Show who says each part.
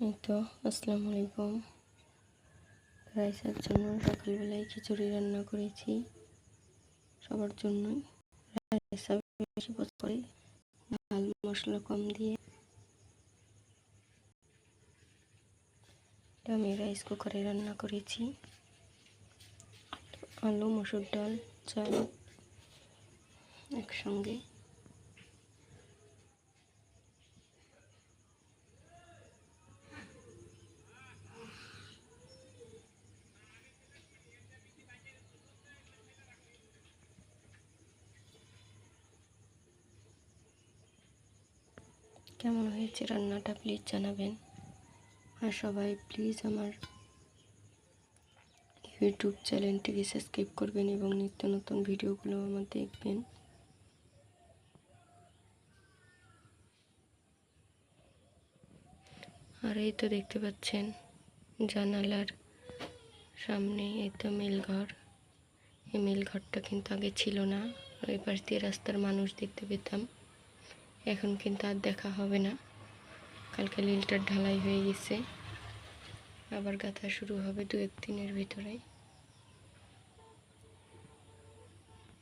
Speaker 1: এই তো আসসালামু আলাইকুম। রাইসার জন্য সকালবেলায় খিচুড়ি রান্না করেছি। সবার জন্যই রাইসা বেশি পছন্দ করে। ঝাল মশলা কম দিয়ে। আমি রাইস কুকারে রান্না করেছি। আলু, মসুর ডাল, চাল একসঙ্গে। কেমন হয়েছে রান্নাটা প্লিজ জানাবেন। আর সবাই প্লিজ আমার ইউটিউব চ্যানেলটিকে সাবস্ক্রাইব করবেন এবং নিত্য নতুন ভিডিওগুলো আমার দেখবেন। আর এই তো দেখতে পাচ্ছেন, জানালার সামনে এই তো মেলঘর এই মিলঘরটা কিন্তু আগে ছিল না, ওই পাশ দিয়ে রাস্তার মানুষ দেখতে পেতাম। এখন কিন্তু আর দেখা হবে না। কালকে লিলটার ঢালাই হয়ে গেছে। আবার গাথা শুরু হবে দু এক দিনের ভিতরে